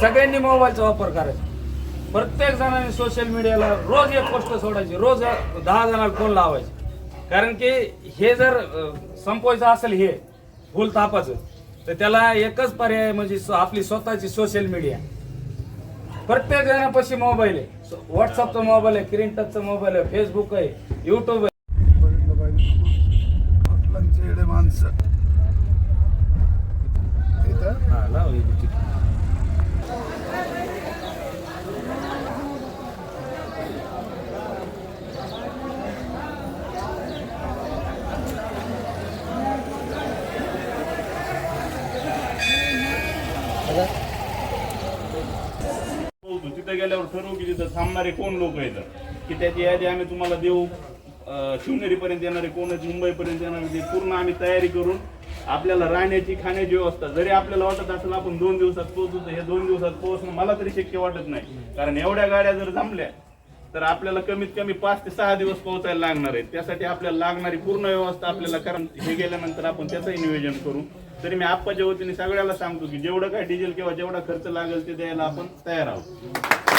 सगळ्यांनी मोबाईलचा वापर करायचा. प्रत्येक जणांनी सोशल मीडियाला रोज एक गोष्ट सोडायची रोज दहा जणांना फोन लावायचे. कारण की हे जर संपवायचं असेल हे फुल तापाचं तर त्याला एकच पर्याय म्हणजे आपली स्वतःची सोशल मीडिया प्रत्येक जणापाशी मोबाईल आहे. व्हॉट्सअपचा मोबाईल आहे स्क्रीन टचचा मोबाईल आहे फेसबुक आहे युट्यूब आहे. माणसं हा, हे तिथं गेल्यावर ठरवू की तिथं थांबणारे कोण लोक आहेत? की त्याची यादी आम्ही तुम्हाला देऊ. शिवनेरीपर्यंत येणारे कोण आहेत? मुंबईपर्यंत येणारे ते पूर्ण आम्ही तयारी करून आपल्याला राहण्याची खाण्याची व्यवस्था जरी आपल्याला वाटत असेल आपण दोन दिवसात पोहोचू तर हे दोन दिवसात पोहोचणं मला तरी शक्य वाटत नाही. कारण एवढ्या गाड्या जर जमल्या तर आपल्याला कमीत कमी पाच ते सहा दिवस पोहोचायला लागणार आहेत. त्यासाठी आपल्याला लागणारी पूर्ण व्यवस्था आपल्याला कारण हे गेल्यानंतर आपण त्याचंही नियोजन करू. तरी मी आप्पाच्या वतीने सगळ्याला सांगतो की जेवढं काय डिझेल किंवा जेवढा खर्च लागेल ते द्यायला आपण तयार आहोत.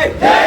জয়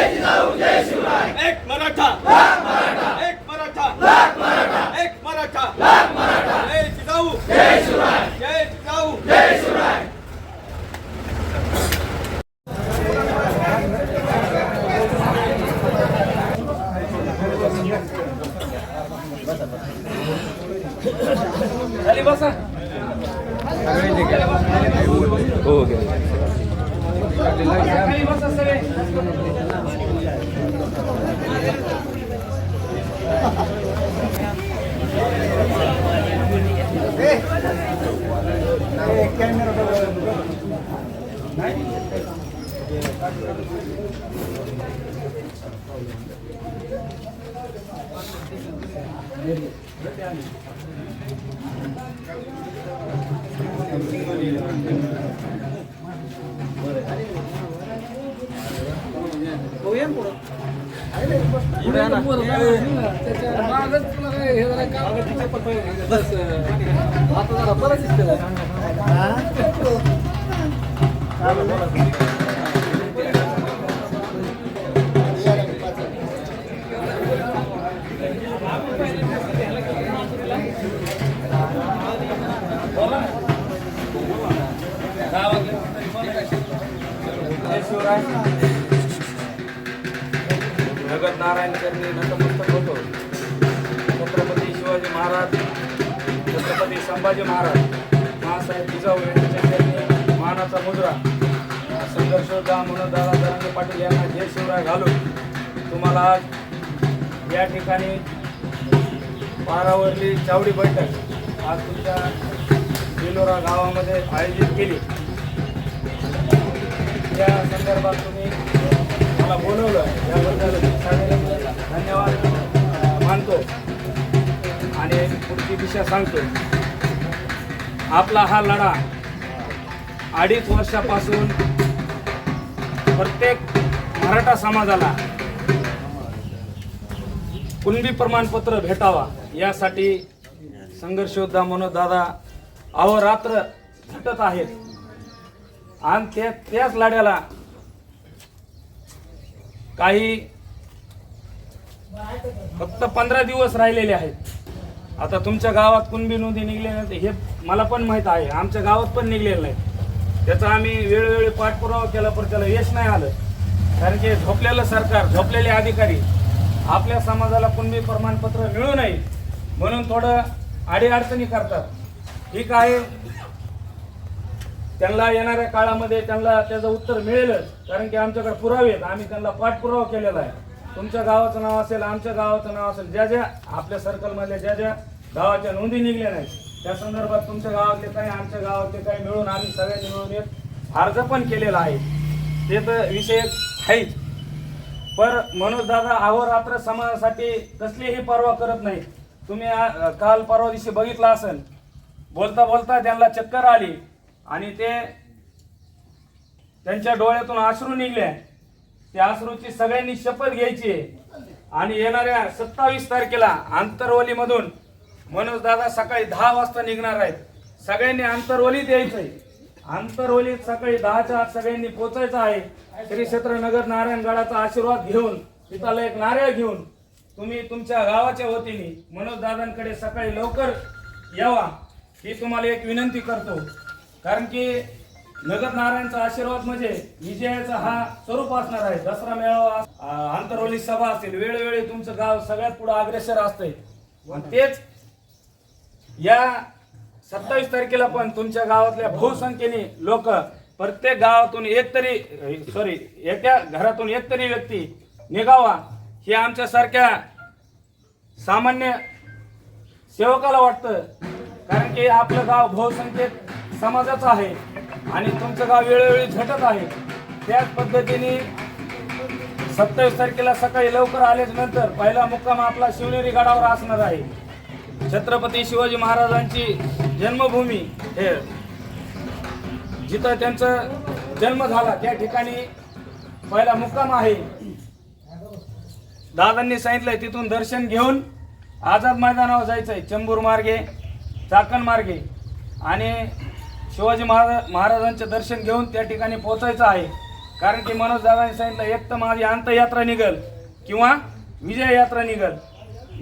बस आता जरा बरंच दिसतं शिवराय जगत नारायण करणे नतमस्तक होतो. छत्रपती शिवाजी महाराज छत्रपती संभाजी महाराज महासाहेब जिजाऊ यांच्या चरणी मानाचा मुद्रा संघर्षोद्धा म्हणून दादा दरांगे पाटील यांना जय शिवराय घालून तुम्हाला आज या ठिकाणी पारावरली चावडी बैठक आज तुमच्या बेलोरा गावामध्ये आयोजित केली. या संदर्भात तुम्ही मला बोलवलं. याबद्दल धन्यवाद मानतो. आणि पुढची दिशा सांगतो. आपला हा लढा अडीच वर्षापासून प्रत्येक मराठा समाजाला कुणबी प्रमाणपत्र भेटावा यासाठी संघर्षयोद्धा मनोज दादा अहोरात्र झटत आहेत. आणि त्या त्याच लढ्याला काही फक्त पंधरा दिवस राहिलेले आहेत. आता तुमच्या गावात कुणबी नोंदी निघले नाही हे मला पण माहीत आहे. आमच्या गावात पण निघलेलं नाही. त्याचा आम्ही वेळोवेळी पाठपुरावा केला पण त्याला यश नाही आलं. कारण की झोपलेलं सरकार झोपलेले अधिकारी आपल्या समाजाला कुणबी प्रमाणपत्र मिळू नये म्हणून थोडं अडीअडचणी करतात. ठीक आहे. त्यांना येणाऱ्या काळामध्ये त्यांना त्याचं उत्तर मिळेलच कारण की आमच्याकडे पुरावे आहेत. आम्ही त्यांना पाठपुरावा केलेला आहे. तुमच्या गावाचं नाव असेल आमच्या गावाचं नाव असेल ज्या ज्या आपल्या सर्कलमधल्या ज्या ज्या गावाच्या नोंदी निघल्या नाहीत त्या संदर्भात तुमच्या गावातले काही आमच्या गावातले काही मिळून आम्ही सगळ्यांनी मिळून एक अर्ज पण केलेला आहे. ते तर विषय आहेच. पर मनोज दादा अहोरात्र समाजासाठी कसलीही पर्वा करत नाही तुम्ही काल परवा दिवशी बघितलं असेल बोलता बोलता त्यांना चक्कर आली. आणि ते त्यांच्या डोळ्यातून आश्रू निघले. त्या आश्रूची सगळ्यांनी शपथ घ्यायची. आणि येणाऱ्या सत्तावीस तारखेला आंतरवलीमधून मनोज दादा सकाळी दहा वाजता निघणार आहेत. सगळ्यांनी आंतरवलीत यायचंय आंतरवलीत सकाळी दहाच्या आत सगळ्यांनी पोचायचं आहे. श्री क्षेत्र नगर नारायणगडाचा आशीर्वाद घेऊन तिथाला एक नारळ घेऊन तुम्ही तुमच्या गावाच्या वतीने मनोज दादांकडे सकाळी लवकर यावा ही तुम्हाला एक विनंती करतो. कारण की नगर नारायणचा आशीर्वाद म्हणजे विजयाचा हा स्वरूप असणार आहे. दसरा मेळावा आंतरवली सभा असेल वेळोवेळी तुमचं गाव सगळ्यात पुढे अग्रेसर असतंय. पण तेच या सत्तावीस तारखेला पण तुमच्या गावातल्या बहुसंख्येने लोक प्रत्येक गावातून एक तरी सॉरी एका घरातून एक तरी व्यक्ती निघावा हे आमच्या सारख्या सामान्य सेवकाला वाटतं. कारण की आपलं गाव बहुसंख्येत समाजाचं आहे आणि तुमचं गाव वेळोवेळी झटत आहे त्याच पद्धतीने सत्तावीस तारखेला सकाळी लवकर आल्याच नंतर पहिला मुक्काम आपला शिवनेरी गडावर असणार आहे. छत्रपती शिवाजी महाराजांची जन्मभूमी हे. जिथं त्यांचा जन्म झाला त्या ठिकाणी पहिला मुक्काम आहे. दादांनी सांगितलंय तिथून दर्शन घेऊन आझाद मैदानावर जायचंय चंबूर मार्गे चाकण मार्गे. आणि शिवाजी महाराज महाराजांचे दर्शन घेऊन त्या ठिकाणी पोहोचायचं आहे. कारण की मनोज दादांनी सांगितलं एक तर माझी अंतयात्रा निघल किंवा विजय यात्रा निघल.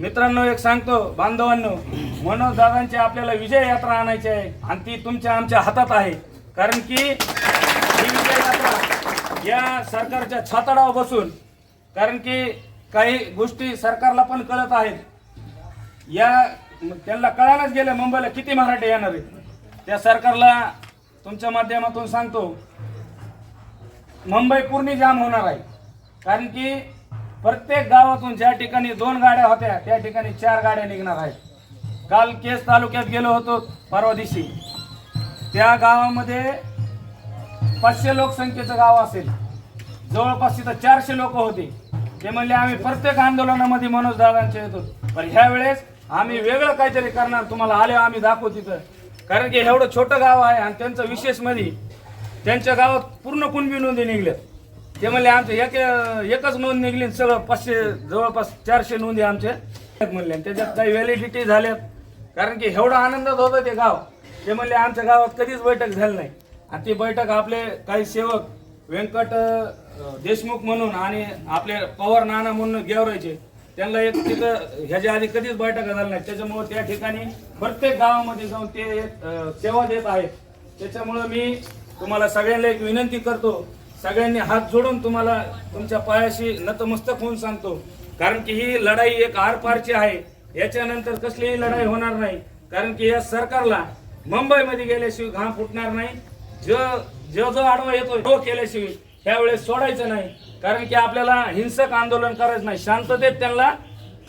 मित्रांनो एक सांगतो बांधवांनो मनोज दादांची आपल्याला विजय यात्रा आणायची आहे आणि ती तुमच्या आमच्या हातात आहे. कारण की ही विजय यात्रा या सरकारच्या छाताडावर बसून कारण की काही गोष्टी सरकारला पण कळत आहेत. या त्यांना कळायलाच गेलं मुंबईला किती मराठे येणार आहेत? त्या सरकारला तुमच्या माध्यमातून सांगतो मुंबई पूर्ण जाम होणार आहे. कारण की प्रत्येक गावातून ज्या ठिकाणी दोन गाड्या होत्या त्या ठिकाणी चार गाड्या निघणार आहेत. काल केस तालुक्यात गेलो होतो परवा दिवशी. त्या गावामध्ये पाचशे लोकसंख्येचं गाव असेल. जवळपास तिथं चारशे लोक होते. ते म्हणले आम्ही प्रत्येक आंदोलनामध्ये मनोज दादांचे येतो. पण ह्या वेळेस आम्ही वेगळं काहीतरी करणार तुम्हाला आले आम्ही दाखवू तिथं. कारण की एवढं छोटं गाव आहे आणि त्यांचं विशेषमध्ये त्यांच्या गावात पूर्ण कुणबी नोंदी निघल्यात. ते म्हणले आमचे एक एकच नोंद निघली आणि सगळं पाचशे जवळपास चारशे नोंदी आमचे म्हणले. आणि त्याच्यात काही व्हॅलिडिटी झाल्यात. कारण की एवढा आनंदात होतं ते गाव. ते म्हणले आमच्या गावात कधीच बैठक झाली नाही. आणि ती बैठक आपले काही सेवक व्यंकट देशमुख म्हणून आणि आपले पवार नाना म्हणून गेवरायचे त्यांना एक तिथं ह्याच्या आधी कधीच बैठका झाल्या नाही. त्याच्यामुळे त्या ठिकाणी प्रत्येक गावामध्ये जाऊन ते एक, सेवा देत आहेत. त्याच्यामुळं मी तुम्हाला सगळ्यांना एक विनंती करतो. सगळ्यांनी हात जोडून तुम्हाला तुमच्या पायाशी नतमस्तक होऊन सांगतो. कारण की ही लढाई एक आरपारची आहे. याच्यानंतर कसलीही लढाई होणार नाही. कारण की या सरकारला मुंबईमध्ये गेल्याशिवाय घाम फुटणार नाही. जो जो जो आडवा येतो तो केल्याशिवाय त्यावेळेस सोडायचं नाही. कारण की आपल्याला हिंसक आंदोलन करायचं नाही. शांततेत त्यांना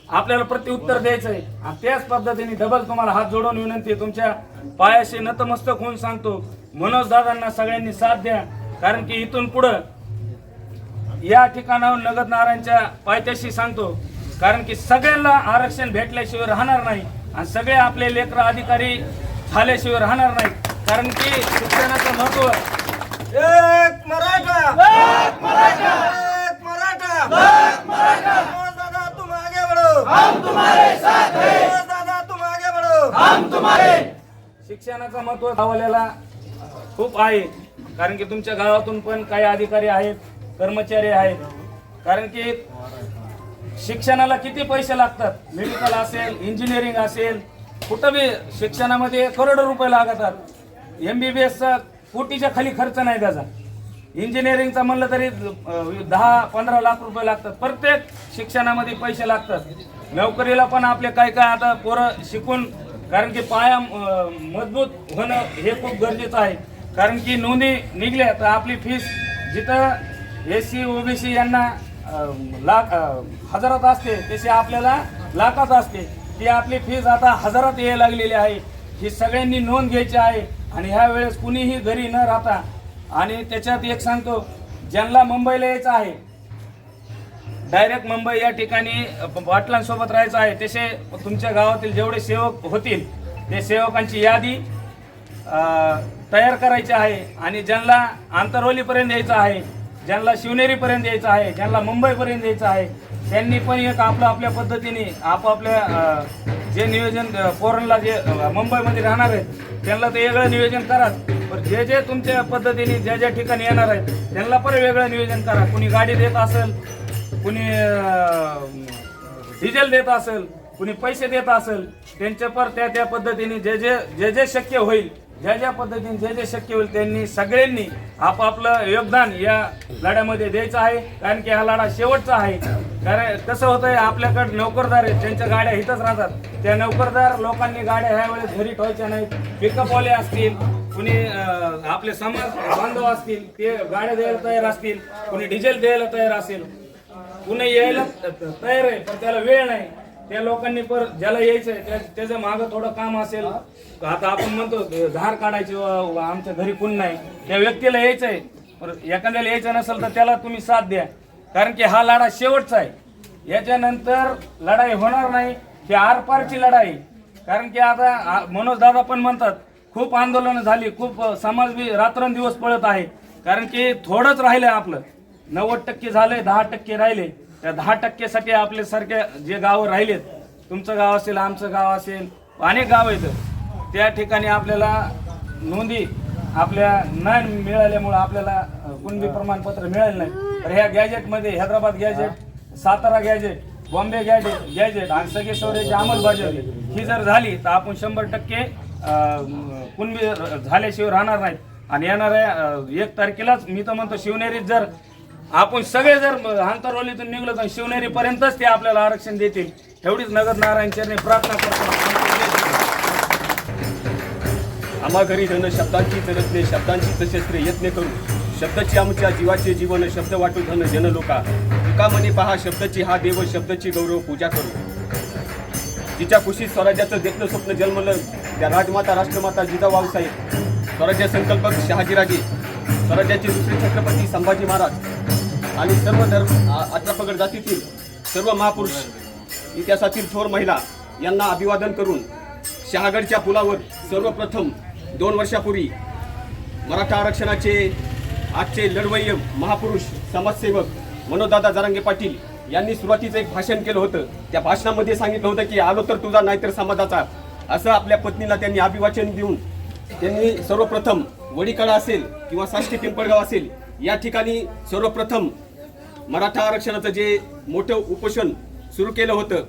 आपल्याला प्रत्युत्तर द्यायचं आहे आणि त्याच पद्धतीने डबल तुम्हाला हात जोडून विनंती आहे तुमच्या पायाशी नतमस्तक होऊन सांगतो मनोज दादांना सगळ्यांनी साथ द्या. कारण की इथून पुढं या ठिकाणाहून नगद नारायणच्या पायथ्याशी सांगतो. कारण की सगळ्यांना आरक्षण भेटल्याशिवाय राहणार नाही आणि सगळे आपले लेकर अधिकारी झाल्याशिवाय राहणार नाहीत कारण की शिक्षणाचं महत्त्व एक मराठा! दादा तुम आगे बढ़ो हम तुम्हारे साथ हैं दादा तुम आगे बढ़ो शिक्षणाचं महत्त्व गावाल्याला खूप आहे. कारण की तुमच्या गावातून पण काही अधिकारी आहेत कर्मचारी आहेत. कारण की शिक्षणाला किती पैसे लागतात? मेडिकल असेल इंजिनिअरिंग असेल कुठं बी शिक्षणामध्ये करोडो रुपये लागतात. एम बी बी एसचा कोटीच्या खाली खर्च नाही त्याचा. इंजिनिअरिंगचा म्हणलं तरी दहा पंधरा लाख रुपये लागतात. प्रत्येक शिक्षणामध्ये पैसे लागतात. नोकरीला पण आपले काय काय आता पोरं शिकून कारण की पाया मजबूत होणं हे खूप गरजेचं आहे. कारण की नोंदी निघल्या तर आपली फीस जिथं एस सी ओबीसी यांना लाख हजारात असते तशी आपल्याला लाखात असते. ती आपली फीस आता हजारात यायला लागलेली आहे. ही सगळ्यांनी नोंद घ्यायची आहे. आणि ह्या वेळेस कुणीही घरी न राहता आणि त्याच्यात एक सांगतो ज्यांना मुंबईला यायचं आहे डायरेक्ट मुंबई या ठिकाणी पाटलांसोबत राहायचं आहे तसे तुमच्या गावातील जेवढे सेवक होतील ते सेवकांची यादी तयार करायची आहे. आणि ज्यांना आंतरवलीपर्यंत यायचं आहे ज्यांना शिवनेरीपर्यंत यायचं आहे ज्यांना मुंबईपर्यंत यायचं आहे त्यांनी पण एक आपलं आपल्या पद्धतीने आपापल्या जे नियोजन अ, पोरांना जे मुंबईमध्ये राहणार आहेत त्यांना ते वेगळं नियोजन करा. पण जे जे तुमच्या पद्धतीने ज्या ज्या ठिकाणी येणार आहेत त्यांना पण वेगळं नियोजन करा. कुणी गाडी देत असेल कुणी डिझेल देत असेल कुणी पैसे देत असेल त्यांच्या पर त्या त्या पद्धतीने जे जे जे जे शक्य होईल ज्या ज्या पद्धतीने जे जे शक्य होईल त्यांनी सगळ्यांनी आपापलं योगदान या लढ्यामध्ये द्यायचं आहे. कारण की हा लढा शेवटचा आहे. कारण कसं होतंय आपल्याकडे नोकरदार आहेत त्यांच्या गाड्या इथंच राहतात. त्या नोकरदार लोकांनी गाड्या ह्या वेळेस घरी ठेवायच्या नाहीत. पिकअपवाले असतील कुणी आपले समाज बांधव असतील ते गाड्या द्यायला तयार असतील कुणी डिझेल द्यायला तयार असेल. कुणी यायला तयार आहे पण त्याला वेळ नाही. त्या लोकांनी पर ज्याला यायचंय त्या- त्याचं मागं थोडं काम असेल. आता आपण म्हणतो झार काढायची व- व आमच्या घरी कोण नाही. त्या व्यक्तीला यायचंय. पर एखाद्याला यायचं नसेल तर त्याला तुम्ही साथ द्या. कारण की हा लढा शेवटचा आहे. याच्यानंतर लढाई होणार नाही. ही आरपारची लढाई. कारण की आता मनोज दादा पण म्हणतात खूप आंदोलनं झाली खूप अ, समाज बी रात्रंदिवस पळत आहे. कारण की थोडंच राहिलं आपलं. नव्वद टक्के झाले दहा टक्के राहिले. त्या दहा टक्केसाठी आपले सारखे जे गावं राहिलेत तुमचं गाव असेल आमचं गाव असेल अनेक गाव आहेत त्या ठिकाणी आपल्याला नोंदी आपल्या न मिळाल्यामुळं आपल्याला कुणबी प्रमाणपत्र मिळालं नाही. तर ह्या गॅजेटमध्ये Hyderabad gazette Satara gazette Bombay gazette gazette आणि सगळे सोयऱ्याची अंमलबजावणी ही जर झाली तर आपण शंभर टक्के कुणबी झाल्याशिवाय राहणार नाहीत. आणि येणाऱ्या एक तारखेलाच मी तर म्हणतो शिवनेरीत जर आपण सगळे जर आंतरवलीतून निघलो तर शिवनेरी पर्यंतच ते आपल्याला आरक्षण देतील. एवढीच नगर नारायण चरणी प्रार्थना करतो. आम्हा घरी धन शब्दांची तरत्ने शब्दांची तशस्त्रे यत्न करू. शब्दाची आमच्या जीवाचे जीवन शब्द वाटू धन जन लोका. तुका म्हणे पहा शब्दाची हा देव शब्दाची गौरव पूजा करू. जिच्या कुशीत स्वराज्याचं देखणं स्वप्न जन्मलं त्या राजमाता राष्ट्रमाता जिजाबाऊसाहेब स्वराज्य संकल्पक शहाजीराजे. स्वराज्याचे दुसरे छत्रपती संभाजी महाराज. आणि सर्व धर्म आ- जातीतील सर्व महापुरुष इतिहासातील थोर महिला यांना अभिवादन करून शहागडच्या पुलावर सर्वप्रथम दोन वर्षापूर्वी मराठा आरक्षणाचे आजचे लढवय्य महापुरुष समाजसेवक मनोदादा जरांगे पाटील यांनी सुरुवातीचं एक भाषण केलं होतं. त्या भाषणामध्ये सांगितलं होतं की आलो तर तुझा नाहीतर समाजाचा. असं आपल्या पत्नीला त्यांनी अभिवाचन देऊन त्यांनी सर्वप्रथम वडीकडा असेल किंवा साष्टी पिंपळगाव असेल या ठिकाणी सर्वप्रथम मराठा आरक्षणाचं जे मोठं उपोषण सुरू केलं होतं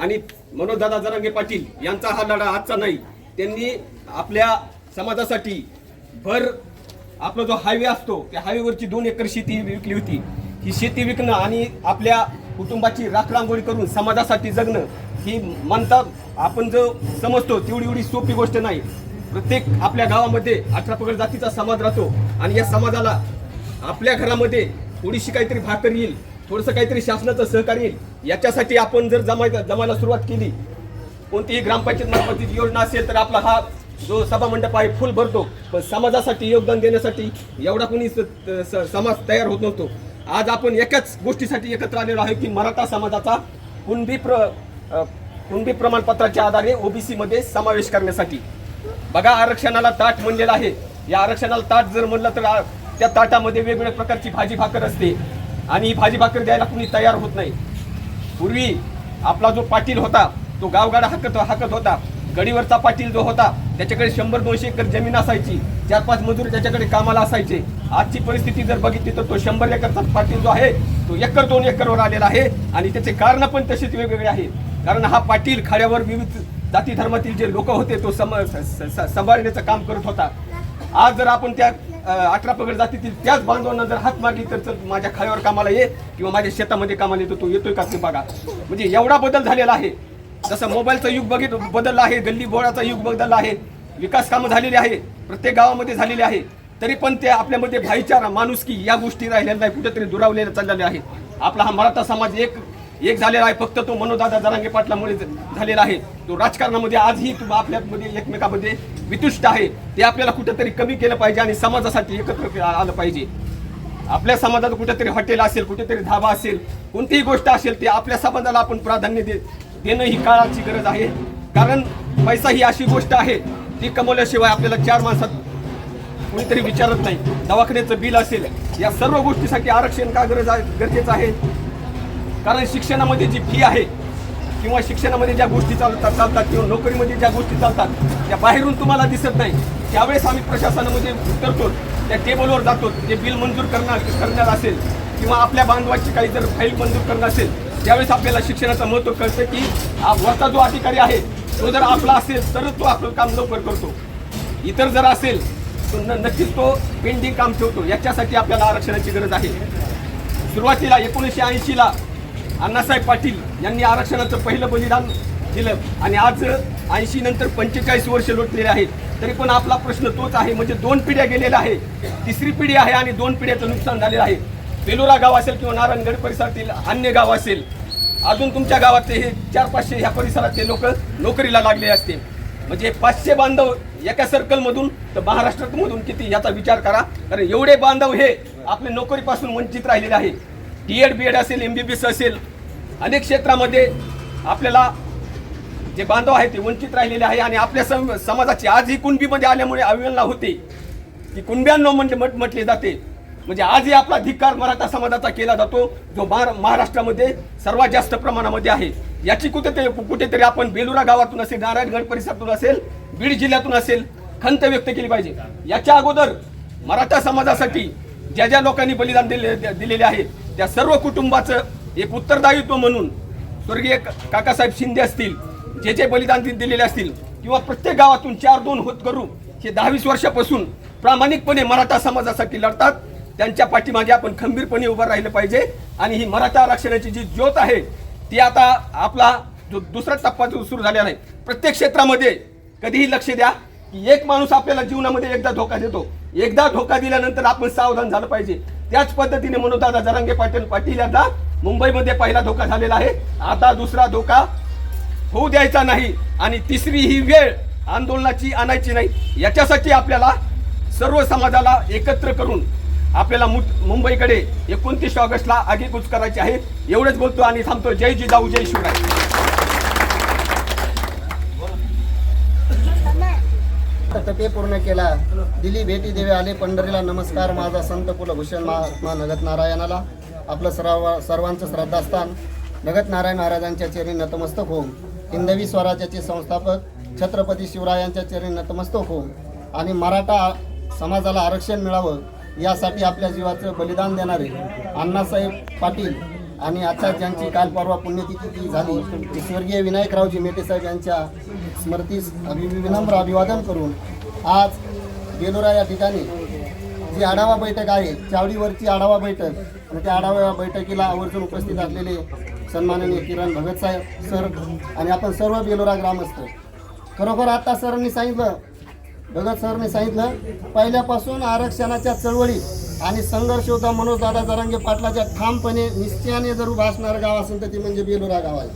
आणि मनोजदादा जरांगे पाटील यांचा हा लढा आजचा नाही त्यांनी आपल्या समाजासाठी भर आपला जो हायवे असतो त्या हायवेवरची दोन एकर शेती विकली होती. ही शेती विकणं आणि आपल्या कुटुंबाची राखरांगोळी करून समाजासाठी जगणं ही म्हणतात आपण जो समजतो तेवढी एवढी सोपी गोष्ट नाही. प्रत्येक आपल्या गावामध्ये अठरा पगड जातीचा समाज राहतो आणि या समाजाला आपल्या घरामध्ये थोडीशी काहीतरी भाकर येईल थोडंसं काहीतरी शासनाचं सहकार्य येईल. याच्यासाठी आपण जर जमाय जमायला सुरुवात केली कोणतीही ग्रामपंचायत मार्फत योजना असेल तर आपला हा जो सभामंडप आहे फुल भरतो. पण समाजासाठी योगदान देण्यासाठी एवढा कोणी स- स- समाज तयार होत नव्हतो. आज आपण एकाच गोष्टीसाठी एकत्र आलेलो आहे की मराठा समाजाचा कुणबी प्र कुणबी प्रमाणपत्राच्या आधारे ओबीसीमध्ये समावेश करण्यासाठी. बघा आरक्षणाला ताट म्हणलेलं आहे. या आरक्षणाला ताट जर म्हणलं तर त्या ताटामध्ये वेगवेगळ्या प्रकारची भाजी भाकर असते. आणि ही भाजी भाकर द्यायला कुणी तयार होत नाही. पूर्वी आपला जो पाटील होता तो गावगाडा हाकत हाकत होता. गडीवरचा पाटील जो होता त्याच्याकडे शंभर दोनशे एकर जमीन असायची. चार पाच मजूर त्याच्याकडे कामाला असायचे. आजची परिस्थिती जर बघितली तर तो शंभर एकरचा पाटील जो आहे तो एकर दोन एकरवर आलेला आहे. आणि त्याचे कारण पण तसेच वेगवेगळे आहेत कारण हा पाटील खाड्यावर विविध जाती धर्मातील जे लोक होते तो सम स- स- सांभाळण्याचं काम करत होता. आज जर आपण त्या अठरा पगड जातीतील त्याच बांधवांना जर हात मारली तर चल माझ्या खाल्यावर कामाला ये किंवा माझ्या शेतामध्ये कामाला येतो तो येतोय का ते बघा. म्हणजे एवढा बदल झालेला आहे. जसं मोबाईलचा युग बघित बदलला आहे गल्ली बोळाचा युग बदलला आहे विकास कामं झालेली आहे प्रत्येक गावामध्ये झालेली आहे. तरी पण ते आपल्यामध्ये भाईचारा माणुसकी या गोष्टी राहिलेल्या नाही कुठेतरी दुरावलेल्या चाललेल्या आहे आपला हा मराठा समाज एक एक झालेला आहे फक्त तो मनोदादा जरांगे पाटलामुळे झालेला आहे. तो राजकारणामध्ये आजही आपल्यामध्ये एकमेकामध्ये वितुष्ट आहे. ते आपल्याला कुठेतरी कमी केलं पाहिजे आणि समाजासाठी एकत्र आलं पाहिजे. आपल्या समाजात कुठेतरी हॉटेल असेल कुठेतरी धाबा असेल कोणतीही गोष्ट असेल ते आपल्या समाजाला आपण प्राधान्य दे देणं ही काळाची गरज आहे. कारण पैसा ही अशी गोष्ट आहे ती कमवल्याशिवाय आपल्याला चार माणसात कोणीतरी विचारत नाही. दवाखान्याचं बिल असेल या सर्व गोष्टीसाठी आरक्षण का गरज आहे गरजेचं आहे? कारण शिक्षणामध्ये जी फी आहे किंवा शिक्षणामध्ये ज्या गोष्टी चालतात चालतात किंवा नोकरीमध्ये ज्या गोष्टी चालतात त्या बाहेरून तुम्हाला दिसत नाही. त्यावेळेस आम्ही प्रशासनामध्ये उतरतो त्या टेबलवर जातो. जे बिल मंजूर करणार करणार असेल किंवा आपल्या बांधवाची काही जर फाईल मंजूर करणं असेल त्यावेळेस आपल्याला शिक्षणाचं महत्त्व कळतं की वरचा जो अधिकारी आहे तो जर आपला असेल तरच तो आपलं काम लवकर करतो. इतर जर असेल तर न- नक्कीच तो पेंडिंग काम ठेवतो. याच्यासाठी आपल्याला आरक्षणाची गरज आहे. सुरुवातीला एकोणीसशे ऐंशीला अण्णासाहेब पाटील यांनी आरक्षणाचं पहिलं बलिदान दिलं आणि आज ऐंशी नंतर पंचेचाळीस वर्ष लोटलेले आहेत. तरी पण आपला प्रश्न तोच आहे म्हणजे दोन पिढ्या गेलेल्या आहे तिसरी पिढी आहे आणि दोन पिढ्याचं नुकसान झालेलं आहे. बेलोरा गाव असेल किंवा नारायणगड परिसरातील अन्य गाव असेल अजून तुमच्या गावातले हे चार पाचशे ह्या परिसरातले लोक नोकरीला लागले असते म्हणजे पाचशे बांधव एका सर्कलमधून तर महाराष्ट्रातमधून किती याचा विचार करा. कारण एवढे बांधव हे आपल्या नोकरीपासून वंचित राहिलेले आहे. डी एड बी एड असेल एम बी बी एस असेल अनेक क्षेत्रामध्ये आपल्याला जे बांधव आहे ते वंचित राहिलेले आहे आणि आपल्या सम समाजाची आज ही कुणबीमध्ये आल्यामुळे अवहेलना होते. की कुणब्यांना म्हणजे म्हट म्हटले जाते. म्हणजे आजही आपला धिक्कार मराठा समाजाचा केला जातो जो महारा- महाराष्ट्रामध्ये सर्वात जास्त प्रमाणामध्ये आहे. याची कुठेतरी कुठेतरी आपण बेलुरा गावातून असेल नारायणगड परिसरातून असेल बीड जिल्ह्यातून असेल खंत व्यक्त केली पाहिजे. याच्या अगोदर मराठा समाजासाठी ज्या ज्या लोकांनी बलिदान दिले दिलेले आहे त्या सर्व कुटुंबाचं एक उत्तरदायित्व म्हणून स्वर्गीय काकासाहेब शिंदे असतील जे जे बलिदान दिलेले असतील किंवा प्रत्येक गावातून चार दोन होत करू हे दहावीस वर्षापासून प्रामाणिकपणे मराठा समाजासाठी लढतात. त्यांच्या पाठीमागे आपण खंबीरपणे उभं राहिलं पाहिजे. आणि ही मराठा आरक्षणाची जी ज्योत आहे ती आता आपला जो दुसरा टप्पा जो सुरू झालेला आहे प्रत्येक क्षेत्रामध्ये कधीही लक्ष द्या की एक माणूस आपल्याला जीवनामध्ये एकदा धोका देतो. एकदा धोका दिल्यानंतर आपण सावधान झालं पाहिजे. त्याच पद्धतीने मनोदादा जरांगे पाटील पाटील यांना मुंबईमध्ये पहिला धोका झालेला आहे. आता दुसरा धोका होऊ द्यायचा नाही आणि तिसरी ही वेळ आंदोलनाची आणायची नाही. याच्यासाठी आपल्याला सर्व समाजाला एकत्र करून आपल्याला मुंबईकडे एकोणतीस ऑगस्टला आगेकूच करायची आहे. एवढंच बोलतो आणि थांबतो. जय जिजाऊ जय शिवराय. तपे पूर्ण केला. दिली भेटी देवे आले. पंढरीला नमस्कार. माझा संत कुलभूषण महात्मा नगत नारायणाला आपलं सर्व सर्वांचं श्रद्धास्थान नगत नारायण महाराजांच्या चरणी नतमस्तक होऊन हिंदवी स्वराज्याचे संस्थापक छत्रपती शिवरायांच्या चरणी नतमस्तक होऊन आणि मराठा समाजाला आरक्षण मिळावं यासाठी आपल्या जीवाचं बलिदान देणारे अण्णासाहेब पाटील आणि आता ज्यांची काल परवा पुण्यतिथी झाली ती स्वर्गीय विनायकरावजी मेटेसाहेब यांच्या स्मृतीस अभि विनम्र अभिवादन करून आज गेलोरा या ठिकाणी जी आढावा बैठक आहे चावडीवरची आढावा बैठक आणि त्या आढावा बैठकीला आवर्जून उपस्थित असलेले सन्माननीय किरण भगत साहेब सर आणि आपण सर्व बेलोरा ग्रामस्थ. खरोखर आता सरांनी सांगितलं भगत सरने सांगितलं पहिल्यापासून आरक्षणाच्या चळवळी आणि संघर्ष होता मनोज दादा जरांगे पाटलाच्या ठामपणे निश्चयाने जर उभा असणारं गाव असेल तर ते म्हणजे बेलोरा गाव आहे.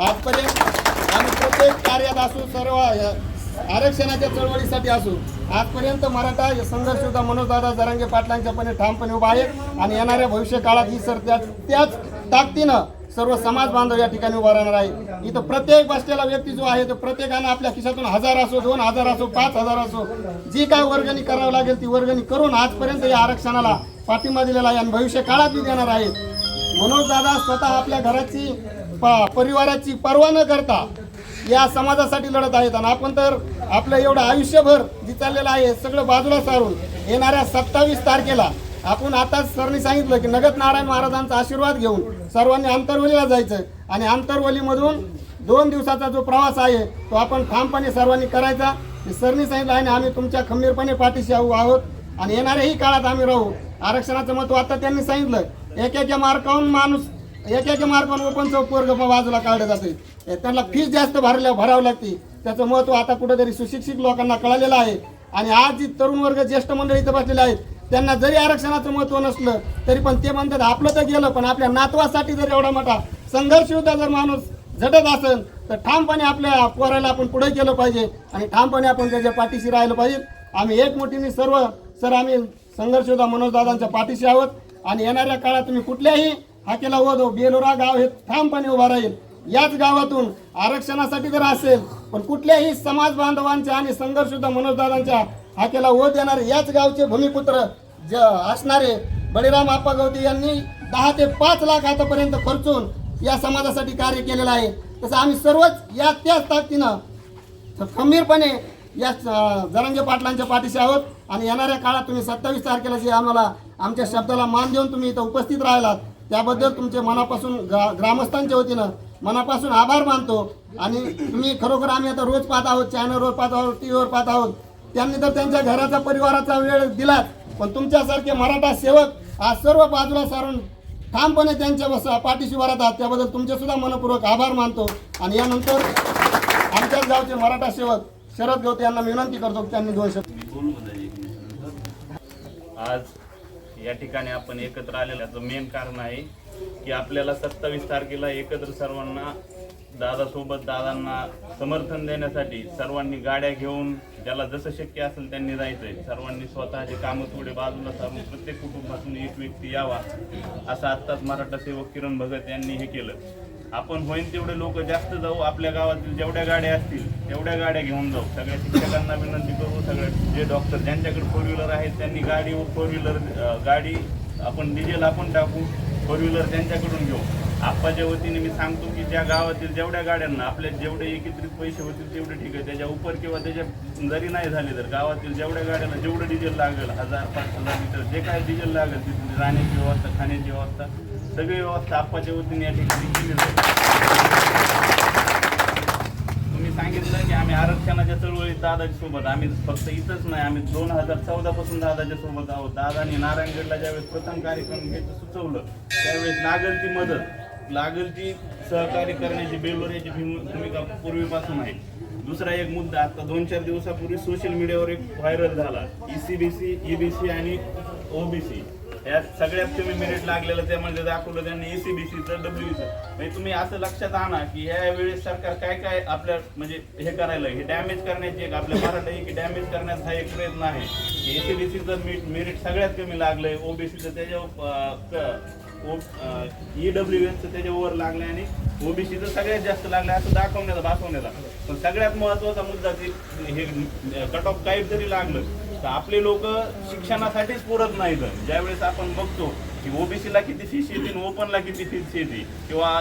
आजपर्यंत आम्ही प्रत्येक कार्यात असू सर्व या आरक्षणाच्या चळवळीसाठी असू. आजपर्यंत मराठा संघर्ष होता मनोजदादा जरंगे जरांगे पाटलांच्यापणे ठामपणे उभा आहे आणि येणाऱ्या भविष्य काळात ही सर त्या त्याच ताकदीनं सर्व समाज बांधव या ठिकाणी उभा राहणार आहे. इथं प्रत्येक बसलेला व्यक्ती जो आहे तो प्रत्येकानं आपल्या खिशातून हजार असो दोन हजार असो पाच हजार असो जी काय वर्गणी करावं लागेल ती वर्गणी करून आजपर्यंत या आरक्षणाला पाठिंबा दिलेला आहे आणि भविष्य काळात बी देणार आहे. मनोज दादा स्वतः आपल्या घराची प- परिवाराची पर्वा न करता या समाजासाठी लढत आहेत. आणि आपण तर आपलं एवढं आयुष्यभर जी चाललेलं आहे सगळं बाजूला सारून येणाऱ्या सत्तावीस तारखेला आपण आताच सरनी सांगितलं की नगत नारायण महाराजांचा आशीर्वाद घेऊन सर्वांनी आंतरवलीला जायचं. आणि आंतरवलीमधून दोन दिवसाचा जो प्रवास आहे तो आपण ठामपणे सर्वांनी करायचा. सरनी सांगितलं आहे आणि आम्ही तुमच्या खंबीरपणे पाठीशी आहो- आहोत. आणि येणाऱ्याही काळात आम्ही राहू. आरक्षणाचं महत्त्व आता त्यांनी सांगितलं. एक एक मार्कावून माणूस एक एक मार्कावून ओपन चौक वर्ग बाजूला काढलं जाते. त्यांना फीस जास्त भरल्या भरावं लागते. त्याचं महत्त्व आता कुठेतरी सुशिक्षित लोकांना कळालेलं आहे. आणि आज जी तरुण वर्ग ज्येष्ठ मंडळी इथं बसलेले आहेत त्यांना जरी आरक्षणाचं महत्त्व नसलं तरी पण ते म्हणतात आपलं तर गेलं पण आपल्या नातवासाठी जर एवढा मोठा संघर्ष होता जर माणूस झटत असेल तर ठामपणे आपल्या पोराला आपण पुढे केलं पाहिजे आणि ठामपणे आपण त्याच्या पाठीशी राहिलं पाहिजे. आम्ही एक मोठीने सर्व सर आम्ही संघर्ष होता मनोजदादांच्या पाठीशी आहोत. आणि येणाऱ्या काळात तुम्ही कुठल्याही हाकेला ओढो बेलोरा गाव हे ठामपणे उभा राहील. याच गावातून आरक्षणासाठी जर असेल पण कुठल्याही समाज बांधवांच्या आणि संघर्ष मनोजदादांच्या हाकेला ओढ देणारे याच गावचे भूमिपुत्र ज असणारे बळीराम आप्पा गवती यांनी दहा ते पाच लाख आतापर्यंत खर्चून या समाजासाठी कार्य केलेलं आहे. तसं आम्ही सर्वच या त्याच ताकदीनं खंबीरपणे या जरंगे पाटलांच्या पाठीशी आहोत. आणि येणाऱ्या काळात तुम्ही सत्तावीस तारखेला जे आम्हाला आमच्या शब्दाला मान देऊन तुम्ही इथं उपस्थित राहिलात त्याबद्दल तुमचे मनापासून ग्रा ग्रामस्थांच्या वतीनं मनापासून आभार मानतो. आणि तुम्ही खरोखर आम्ही आता रोज पाहत आहोत चॅनलवर पाहत आहोत टी व्हीवर पाहत आहोत. त्यांनी तर त्यांच्या घराचा परिवाराचा वेळ दिलाच. पण तुमच्यासारखे मराठा सेवक आज सर्व बाजूला सारून ठामपणे त्यांच्या बस पाठीशी उभा त्याबद्दल तुमचे सुद्धा मनपूर्वक आभार मानतो. आणि यानंतर आमच्याच गावचे मराठा सेवक शरद गवते यांना विनंती करतो त्यांनी दोन शब्द आज या ठिकाणी आपण एकत्र आलेल्याचं मेन कारण आहे की आपल्याला सत्तावीस तारखेला एकत्र सर्वांना दादासोबत दादांना समर्थन देण्यासाठी सर्वांनी गाड्या घेऊन ज्याला जसं शक्य असेल त्यांनी जायचंय. सर्वांनी स्वतःचे कामं थोडे बाजूला सारून प्रत्येक कुटुंबातून एक व्यक्ती यावा असं आत्ताच मराठा सेवक किरण भगत यांनी हे केलं. आपण होईन तेवढे लोक जास्त जाऊ आपल्या गावातील जेवढ्या गाड्या असतील तेवढ्या गाड्या घेऊन जाऊ. सगळ्या शिक्षकांना विनंती करू सगळ्या जे डॉक्टर ज्यांच्याकडे फोर व्हीलर आहेत त्यांनी गाडी फोर व्हीलर गाडी आपण डिझेल आपण टाकू फोर व्हीलर त्यांच्याकडून घेऊ. आप्पाच्या वतीने मी सांगतो की ज्या गावातील जेवढ्या गाड्यांना आपल्या जेवढे एकत्रित पैसे होतील तेवढे ठीक आहे. त्याच्या उपर किंवा त्याच्या जरी नाही झाले तर गावातील जेवढ्या गाड्यांना जेवढं डिझेल लागेल हजार पाच हजार लिटर जे काय डिझेल लागेल तिथे राहण्याची व्यवस्था खाण्याची व्यवस्था सगळी व्यवस्था आप्पाच्या वतीने या ठिकाणी केली तुम्ही सांगितलं की आम्ही आरक्षणाच्या चळवळीत दादाच्या सोबत आम्ही फक्त इथंच नाही आम्ही दोन हजार चौदा पासून दादाच्या सोबत आहोत. दादाने नारायणगडला ज्यावेळेस प्रथम कार्यक्रम घ्यायचं सुचवलं त्यावेळेस लागल ती मदत लागल ती सहकार्य करण्याची बेलवर याची भूमिका पूर्वीपासून आहे. दुसरा एक मुद्दा आता दोन चार दिवसापूर्वी सोशल मीडियावर एक व्हायरल झाला E ईसीबीसी ईबीसी आणि ओबीसी या सगळ्यात कमी मेरिट लागलेलं त्यामध्ये म्हणजे दाखवलं त्यांनी एसीबीसीचं डब्ल्यूचं म्हणजे तुम्ही असं लक्षात आणा की या वेळेस सरकार काय काय आपल्या म्हणजे हे करायला हे डॅमेज करण्याची एक आपल्या मराठा की डॅमेज करण्याचा हा एक प्रयत्न आहे. एसीबीसीचं मेरिट सगळ्यात कमी लागलंय. ओबीसीचं त्याच्या ईडब्ल्यू एसचं त्याच्यावर लागलं आणि ओबीसीचं सगळ्यात जास्त लागलं असं दाखवण्याचा भासवण्याचा. पण सगळ्यात महत्त्वाचा मुद्दा की हे कट ऑफ काही जरी लागलं. तर आपले लोक शिक्षणासाठीच पुरत नाही तर ज्यावेळेस आपण बघतो की ओबीसीला किती फीस येते ओपनला किती फीस येते किंवा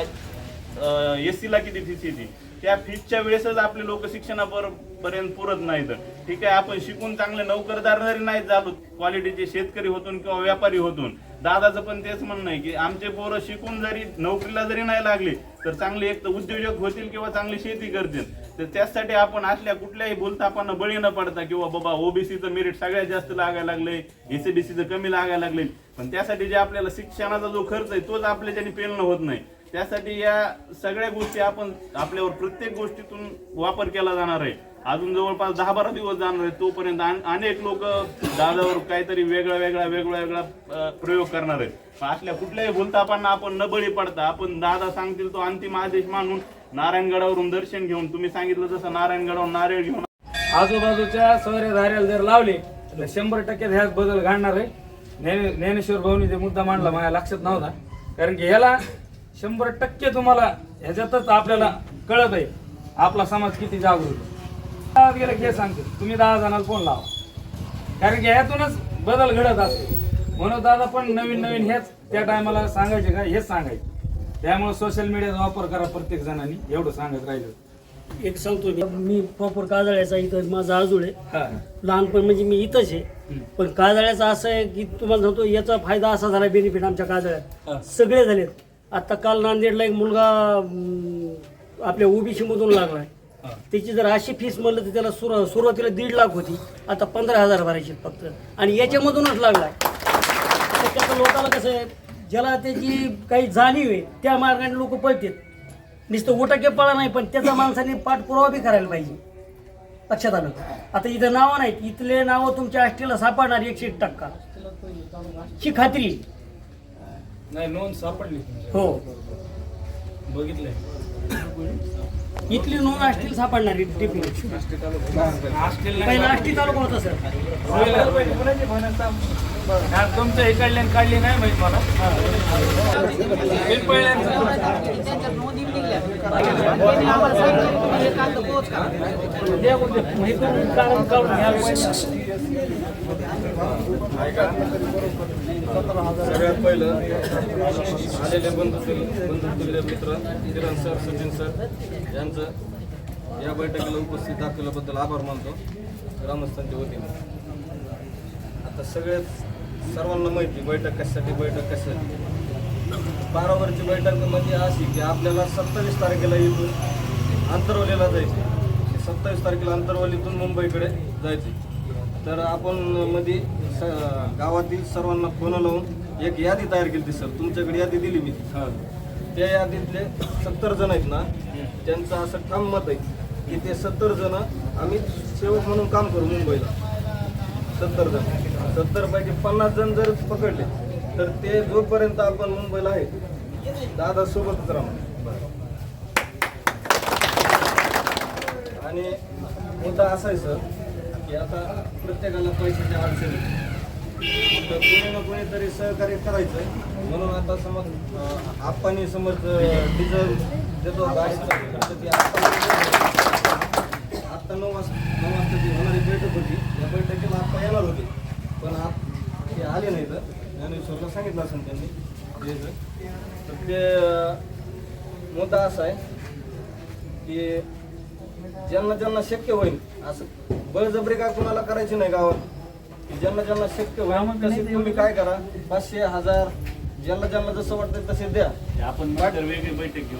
एस ला किती फीस येते त्या फीसच्या वेळेसच आपले लोक शिक्षणापर्यंत पुरत नाहीत ठीक आहे आपण शिकून चांगले नोकरदार जरी नाही झालो क्वालिटीचे शेतकरी होतून किंवा व्यापारी होतून दादाचं पण तेच म्हणणं आहे की आमचे पोरं शिकून जरी नोकरीला जरी नाही लागले तर चांगले एक तर उद्योजक होतील किंवा चांगली शेती करतील. तर त्यासाठी आपण असल्या कुठल्याही बोलतापांना बळी न पडता किंवा बाबा ओबीसीचं मेरिट सगळ्यात जास्त लागायला लागले एसीबीसीचं कमी लागायला लागले पण त्यासाठी जे आपल्याला शिक्षणाचा जो खर्च आहे तोच आपल्याच्याने पेलणं होत नाही. त्यासाठी या सगळ्या गोष्टी आपण आपल्यावर प्रत्येक गोष्टीतून वापर केला जाणार आहे. अजून जवळपास दहा बारा दिवस जाणार आहे तोपर्यंत अनेक लोक दादावर काहीतरी वेगळा वेगळा वेगळा वेगळा प्रयोग करणार आहेत. असल्या कुठल्याही भूलतापांना आपण न बळी पडता आपण दादा सांगतील तो अंतिम आदेश मानून नारायणगडावरून दर्शन घेऊन तुम्ही सांगितलं तसं नारायणगडावरून नारळ घेऊन आजूबाजूच्या सोयरे धाऱ्याला जर लावले तर शंभर टक्के ह्यात बदल घालणार आहे. ज्ञानेश्वर भाऊनी जे मुद्दा मांडला माझ्या लक्षात नव्हता. कारण की ह्याला शंभर टक्के तुम्हाला ह्याच्यातच आपल्याला कळत आहे. आपला समाज किती जागृत गेलं हे सांगतो. तुम्ही दहा जणांना फोन लावा. कारण की ह्यातूनच बदल घडत असतो. म्हणून दादा पण नवीन नवीन हेच त्या टायमाला सांगायचे का? हेच सांगायचे. त्यामुळे सोशल मीडियाचा वापर करा प्रत्येक जणांनी. एवढं सांगत राहिलं. एक सांगतो मी. मी प्रॉपर काजळ्याचा इथं माझा आजोळ आहे. हा. लहानपण म्हणजे मी इथंच आहे. पण काजळ्याचं असं आहे की तुम्हाला सांगतो याचा फायदा असा झाला बेनिफिट आमच्या काजळ्यात. सगळे झालेत. आता काल नांदेडला एक मुलगा अं, आपल्या ओबीसी मधून लागलाय. त्याची जर अशी फीस म्हणलं तर त्याला सुरू सुरुवातीला दीड लाख होती आता पंधरा हजार भरायची फक्त. आणि याच्यामधूनच लागलाय. तर लोकांना कसं आहे ज्याला त्याची काही जाणीव आहे त्या मार्गाने लोक पळतात नुसतं उटाके पळा नाही पण त्याचा माणसाने पाठपुरावा बी करायला पाहिजे. लक्षात आलं आता इथं नावं नाहीत. इथले नावं तुमच्या आष्टीला सापडणार एकशे एक टक्का. ही खात्री आहे. नाही नोंद सापडली हो. बघितलंय. इथली नोंद आष्टीला सापडणार टिपी हॉस्टेल पहिला आष्टी तालुका होता सर. तुमचं हे काढले आणि काढली नाही माहीत मला. पिंपळ्यांचं. सगळ्यात पहिलं आलेले बंधुतील बंधुतुल्य मित्र किरण सर सचिन सर यांचं या बैठकीला उपस्थित दाखवल्याबद्दल आभार मानतो. ग्रामस्थांच्या वतीने. आता सगळ्यात सर्वांना माहिती बैठक कशासाठी बैठक कशासाठी? बारावरची बैठक म्हणजे अशी की आपल्याला सत्तावीस तारखेला इथून अंतरवलीला जायचे सत्तावीस तारखेला अंतरवलीतून मुंबईकडे जायचे तर आपण मध्ये स गावातील सर्वांना फोन लावून एक यादी तयार केली सर. तुमच्याकडे यादी दिली मी. त्या यादीतले सत्तर जण आहेत ना त्यांचं असं ठाम मत आहे की ते सत्तर जण आम्ही सेवक म्हणून काम करू मुंबईला. सत्तर जण. सत्तर पैकी पन्नास जण जर पकडले तर ते जोपर्यंत आपण मुंबईला आहे दादा सोबतच राहणार. आणि मुद्दा असा आहे सर की आता प्रत्येकाला पैशाची अडचण. तर कोणी ना कोणीतरी सहकार्य करायचं म्हणून आता समज आपण समज डिझेल देतो गाडीचं तर ती आत्ता नऊ वाजता नऊ वाजताची होणारी बैठक होती या बैठकीला आत्ता येणार होते. पण आप ते आले नाही तर ज्ञानेश्वरला सांगितलं असेल त्यांनी द्यायचं तर ते मुद्दा असा आहे की ज्यांना ज्यांना शक्य होईल असं बळजबरी काय कुणाला करायची नाही गावात? ज्यांना ज्यांना शक्य होईल तसे तुम्ही काय करा? पाचशे हजार ज्यांना ज्यांना जसं वाटतं तसे द्या. आपण वेगळी बैठक घेऊ.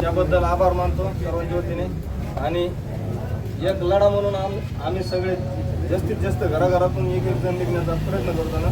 त्याबद्दल आभार मानतो. सर्वांच्या वतीने आणि एक लढा म्हणून आम- आम्ही सगळे जास्तीत जास्त घराघरातून एक एक जण निघण्याचा प्रयत्न करतो ना.